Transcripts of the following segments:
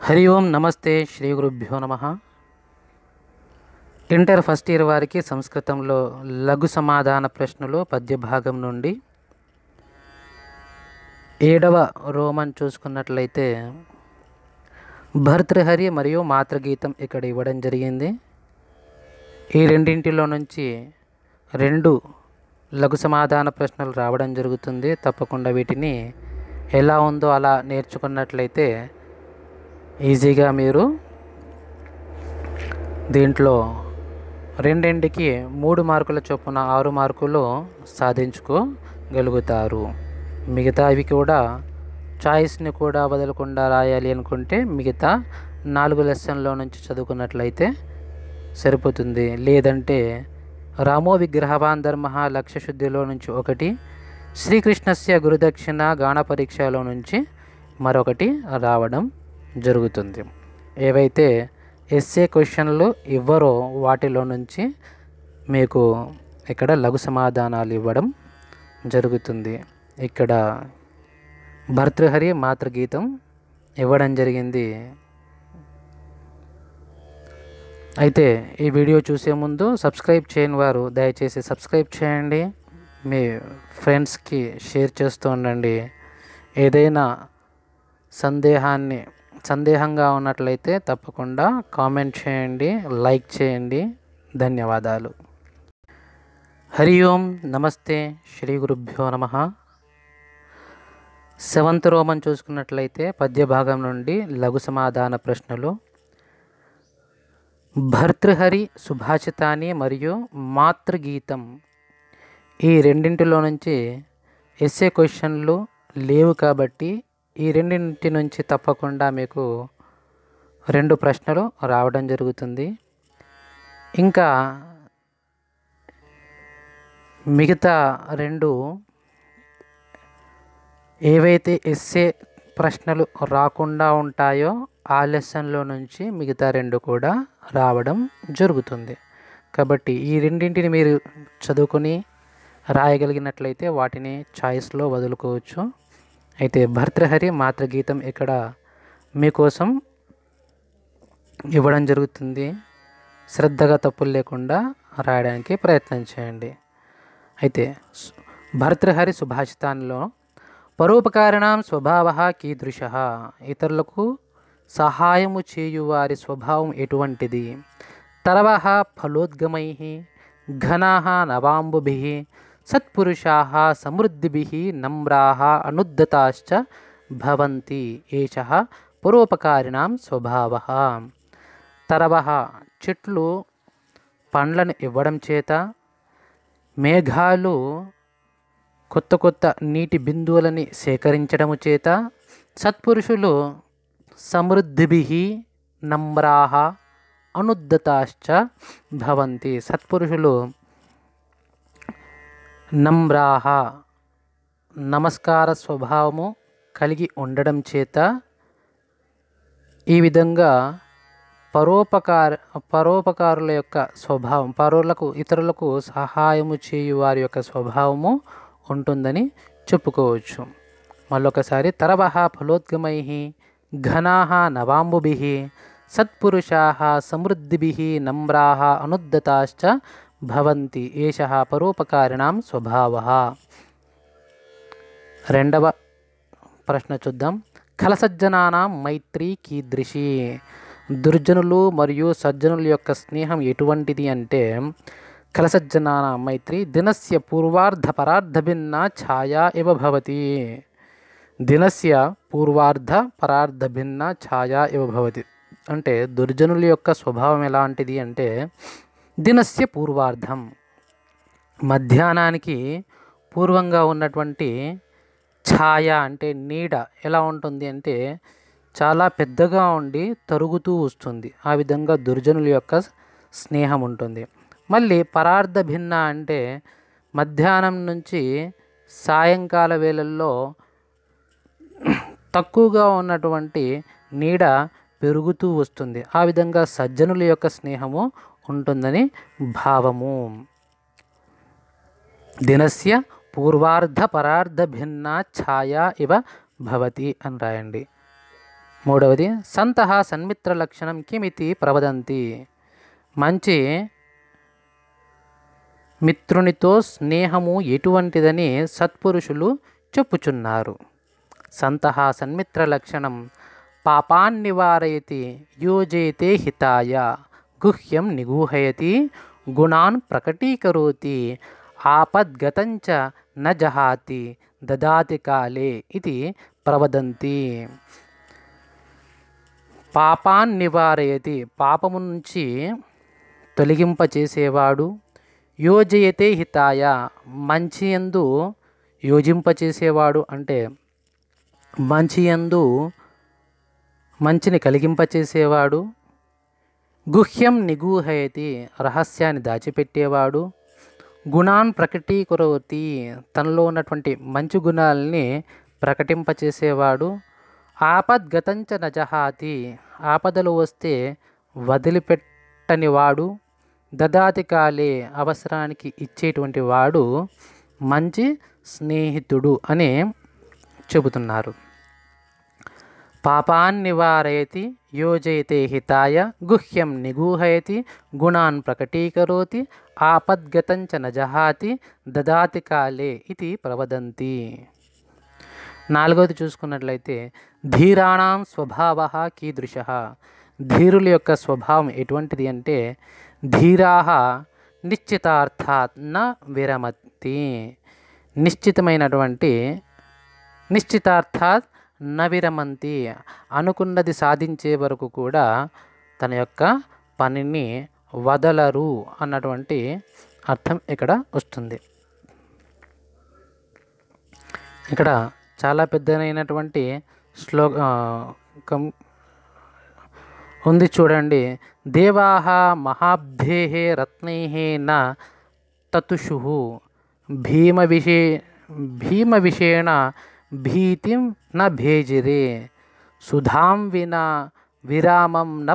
హరి ఓం నమస్తే శ్రీ గురుభ్యో నమ. ఇంటర్ ఫస్ట్ ఇయర్ వారికి సంస్కృతంలో లఘు సమాధాన ప్రశ్నలు పద్య భాగం నుండి. ఏడవ రోమన్ చూసుకున్నట్లయితే భర్తృహరి మరియు మాతృగీతం ఇక్కడ ఇవ్వడం జరిగింది. ఈ రెండింటిలో నుంచి రెండు లఘు సమాధాన ప్రశ్నలు రావడం జరుగుతుంది. తప్పకుండా వీటిని ఎలా ఉందో అలా నేర్చుకున్నట్లయితే ఈజీగా మీరు దీంట్లో రెండింటికి మూడు మార్కుల చొప్పున ఆరు మార్కులు సాధించుకోగలుగుతారు. మిగతావి కూడా చాయిస్ని కూడా వదలకుండా రాయాలి అనుకుంటే మిగతా నాలుగు లెసన్లో నుంచి చదువుకున్నట్లయితే సరిపోతుంది. లేదంటే రామో విగ్రహవాన్ ధర్మ లక్ష్య శుద్ధిలో నుంచి ఒకటి శ్రీకృష్ణస్య గురుదక్షిణ గాన పరీక్షలో నుంచి మరొకటి రావడం జరుగుతుంది. ఏవైతే ఎస్ఏ క్వశ్చన్లు ఇవ్వరో వాటిలో నుంచి మీకు ఇక్కడ లఘు సమాధానాలు ఇవ్వడం జరుగుతుంది. ఇక్కడ భర్తృహరి మాతృగీతం ఇవ్వడం జరిగింది. అయితే ఈ వీడియో చూసే ముందు సబ్స్క్రైబ్ చేయని వారు దయచేసి సబ్స్క్రైబ్ చేయండి. మీ ఫ్రెండ్స్కి షేర్ చేస్తూ ఉండండి. ఏదైనా సందేహాన్ని సందేహంగా ఉన్నట్లయితే తప్పకుండా కామెంట్ చేయండి లైక్ చేయండి. ధన్యవాదాలు. హరి ఓం నమస్తే. శ్రీ గురుభ్యో నమ. సెవెంత్ రోమన్ చూసుకున్నట్లయితే పద్య భాగం నుండి లఘు సమాధాన ప్రశ్నలు. భర్తృహరి సుభాషితాని మరియు మాతృగీతం. ఈ రెండింటిలో నుంచి ఎస్ఏ క్వశ్చన్లు లేవు కాబట్టి ఈ రెండింటి నుంచి తప్పకుండా మీకు రెండు ప్రశ్నలు రావడం జరుగుతుంది. ఇంకా మిగతా రెండు ఏవైతే ఎస్ఏ ప్రశ్నలు రాకుండా ఉంటాయో ఆ లెసన్లో నుంచి మిగతా రెండు కూడా రావడం జరుగుతుంది. కాబట్టి ఈ రెండింటిని మీరు చదువుకొని రాయగలిగినట్లయితే వాటిని చాయిస్లో వదులుకోవచ్చు. అయితే భర్తృహరి మాతృగీతం ఇక్కడ మీకోసం ఇవ్వడం జరుగుతుంది. శ్రద్ధగా తప్పులు లేకుండా రాయడానికి ప్రయత్నం చేయండి. అయితే భర్తృహరి సుభాషితాన్లో పరోపకారణం స్వభావ కీదృశ ఇతరులకు సహాయము చేయువారి స్వభావం ఎటువంటిది? తరవ ఫలోద్గమై ఘనా నవాంబుభి సత్పురుషా సమృద్ధిభి నమ్రా అనుద్ధతాశ్చ భవంతి ఏష పరోపకారిణాం స్వభావ. తరవ చెట్లు పండ్లను ఇవ్వడం చేత మేఘాలు కొత్త కొత్త నీటి బిందువులని సేకరించడము చేత సత్పురుషులు సమృద్ధిభి నమ్రాహ అనుద్ధతాశ్చ భవంతి. సత్పురుషులు నమ్రాహ. నమస్కార స్వభావము కలిగి ఉండడం చేత ఈ విధంగా పరోపకార పరోపకారుల యొక్క స్వభావం పరులకు ఇతరులకు సహాయము చేయు వారి యొక్క స్వభావము ఉంటుందని చెప్పుకోవచ్చు. మళ్ళొకసారి తరవహ ఫలోద్గమై ఘనా నవాంబుభి సత్పురుషా సమృద్ధిభి నమ్రాహ అనుద్ధతాశ్చ భవంతి ఏష పరోపకారిణాం స్వభావ. రెండవ ప్రశ్న చూద్దాం. ఖలసజ్జనానాం మైత్రి కీదృశి. దుర్జనులు మరియు సజ్జనుల యొక్క స్నేహం ఎటువంటిది అంటే ఖలసజ్జనాన మైత్రి దినస్య పూర్వార్ధ పరార్ధ భిన్న ఛాయా ఇవ భవతి. దినస్య పూర్వార్ధ పరార్ధ భిన్న ఛాయా ఇవ భవతి. అంటే దుర్జనుల యొక్క స్వభావం ఎలాంటిది అంటే దినస్య పూర్వార్ధం. మధ్యాహ్నానికి పూర్వంగా ఉన్నటువంటి ఛాయ అంటే నీడ ఎలా ఉంటుంది అంటే చాలా పెద్దగా ఉండి తరుగుతూ వస్తుంది. ఆ విధంగా దుర్జనుల యొక్క స్నేహం ఉంటుంది. మళ్ళీ పరార్థ భిన్న అంటే మధ్యాహ్నం నుంచి సాయంకాల వేళల్లో తక్కువగా ఉన్నటువంటి నీడ పెరుగుతూ వస్తుంది. ఆ విధంగా సజ్జనుల యొక్క స్నేహము ఉంటుందని భావము. దినస్య పూర్వార్ధ పరార్ధ భిన్న ఛాయా ఇవ భవతి అని రాయండి. మూడవది సంతః సన్మిత్ర లక్షణం కిమితి ప్రవదంతి. మంచి మిత్రునితో స్నేహము ఎటువంటిదని సత్పురుషులు చెప్పుచున్నారు. సంతః సన్మిత్ర లక్షణం పాపాన్నివారయతి యోజయతే హితాయ. గుహ్యం నిగూహయతి గుణాన్ ప్రకటీకరోతి ఆపద్గతంచ న జహాతి దదాతి కాలే ఇది ప్రవదంతి. పాపాన్ నివారయతి పాపము నుంచి తొలగింపచేసేవాడు యోజయతే హితాయ మంచి ఎందు యోజింపచేసేవాడు అంటే మంచి ఎందు మంచిని కలిగింపచేసేవాడు గుహ్యం నిగూహయతి రహస్యాన్ని దాచిపెట్టేవాడు. గుణాన్ ప్రకటీకరవతి తనలో ఉన్నటువంటి మంచి గుణాలని ప్రకటింపచేసేవాడు. ఆపద్గతంచ నజహాతి ఆపదలు వస్తే వదిలిపెట్టనివాడు. దదాతి కాలే అవసరానికి ఇచ్చేటువంటి వాడు మంచి స్నేహితుడు అని చెబుతున్నారు. పాపాన్ నివారయతి యోజయతే హితాయ గుహ్యం నిగూహయతి గుణాన్ ప్రకటీకరోతి ఆపద్గతంచ నజహాతి దదాతి కాలే ఇది ప్రవదంతి. నాలుగవది చూసుకున్నట్లయితే ధీరాణం స్వభావ కీదృశ. ధీరుల యొక్క స్వభావం ఎటువంటిది అంటే ధీరా నిశ్చితార్థాత్ విరమతి నిశ్చితమైనటువంటి నిశ్చితార్థాత్ నవిరమంతి అనుకున్నది సాధించే వరకు కూడా తన యొక్క పనిని వదలరు అన్నటువంటి అర్థం ఇక్కడ వస్తుంది. ఇక్కడ చాలా పెద్దనైనటువంటి శ్లో కం ఉంది చూడండి. దేవాహ మహాబ్ధే రత్నై నా తతుషు. భీమ విషే భీమ విషేణ భీతిం న భేజిరే సుధాం వినా విరామం న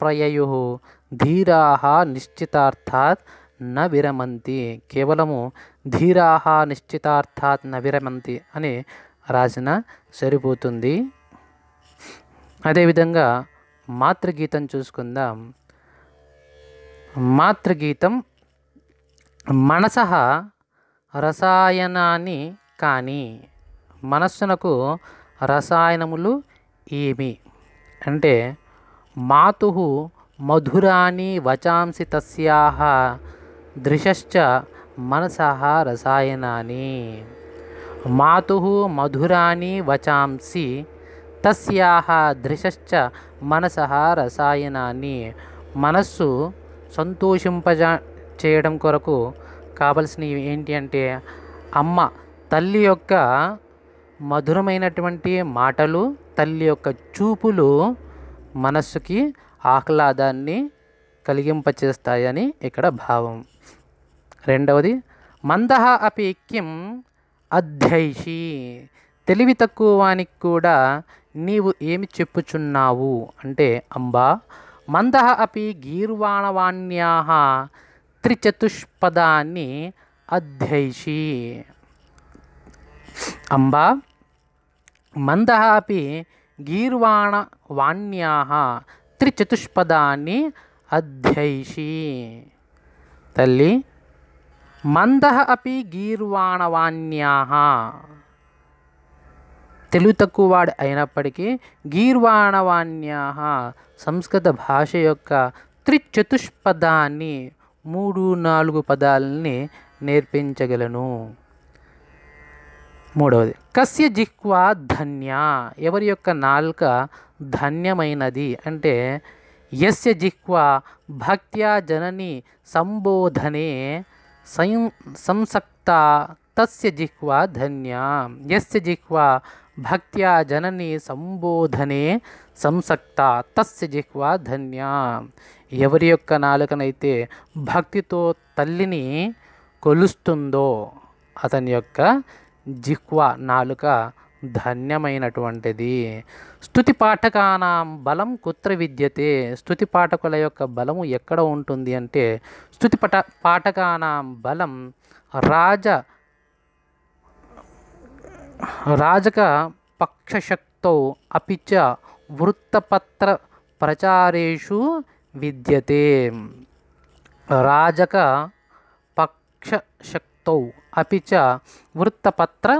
ప్రయయు ధీరాహ నిశ్చితార్థాత్ న విరమంతి. కేవలము ధీరాహ నిశ్చితార్థాత్ న విరమంతి అని రాసిన సరిపోతుంది. అదేవిధంగా మాతృగీతం చూసుకుందాం. మాతృగీతం మనస రసాయనాన్ని కానీ మనస్సునకు రసాయనములు ఏమి? అంటే మాతు మధురాని వచాంసి తస్యాహ దృశశ్చ మనసహ రసాయనాని. మాతు మధురాని వచాంసి తస్యాహ దృశశ్చ మనస రసాయనాన్ని మనస్సు సంతోషింపజా చేయడం కొరకు కావలసినవి ఏంటి అంటే అమ్మ తల్లి యొక్క మధురమైనటువంటి మాటలు తల్లి యొక్క చూపులు మనస్సుకి ఆహ్లాదాన్ని కలిగింపచేస్తాయని ఇక్కడ భావం. రెండవది మందహ అపి కిం అధ్యైషి. తెలివి తక్కువ వానికి కూడా నీవు ఏమి చెప్పుచున్నావు? అంటే అంబా మందహ అపి గీర్వాణవాణ్యా త్రిచతుష్పదాన్ని అధ్యైషి. అంబా మందः అపి గీర్వాణవాణ్యాः త్రిచతుష్పదాన్ని అధ్యైషి. తల్లి మందః అపి గీర్వాణవాణ్యాः తెలుగు తక్కువవాడు అయినప్పటికీ గీర్వాణవాణ్యా సంస్కృత భాష యొక్క త్రిచతుష్పదాన్ని మూడు నాలుగు పదాలని నేర్పించగలను. మూడవది. కస్య జిహ్వా ధన్య. ఎవరి యొక్క నాలుక ధన్యమైనది? అంటే యస్య జిహ్వా భక్త్యా జనని సంబోధనే సం సంసక్త తస్య జిహ్వా ధన్య. యస్య జిహ్వా భక్త్యా జనని సంబోధనే సంసక్త తస్య జిహ్వా ధన్య. ఎవరి యొక్క నాలుకనైతే భక్తితో తల్లిని కొలుస్తుందో అతని యొక్క జిహ్వ నాలుక ధన్యమైనటువంటిది. స్థుతి పాఠకానాం బలం కుత్ర విద్యతే. స్థుతి పాఠకుల యొక్క బలము ఎక్కడ ఉంటుంది అంటే స్థుతి పట పాఠకానాం బలం రాజ రాజక పక్షశక్తౌ అపిచ వృత్తపత్ర ప్రచారేషు విద్యతే. రాజక పక్షశక్తౌ అపి చ వృత్తపత్ర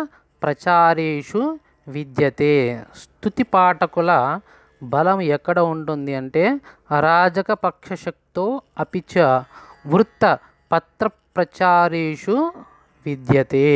ప్రచారేషు విద్యతే స్తుతి పాఠకుల బలం ఎక్కడ ఉంటుంది అంటే అరాజక పక్షశక్తో అపిచ వృత్త పత్ర ప్రచారేషు విద్యతే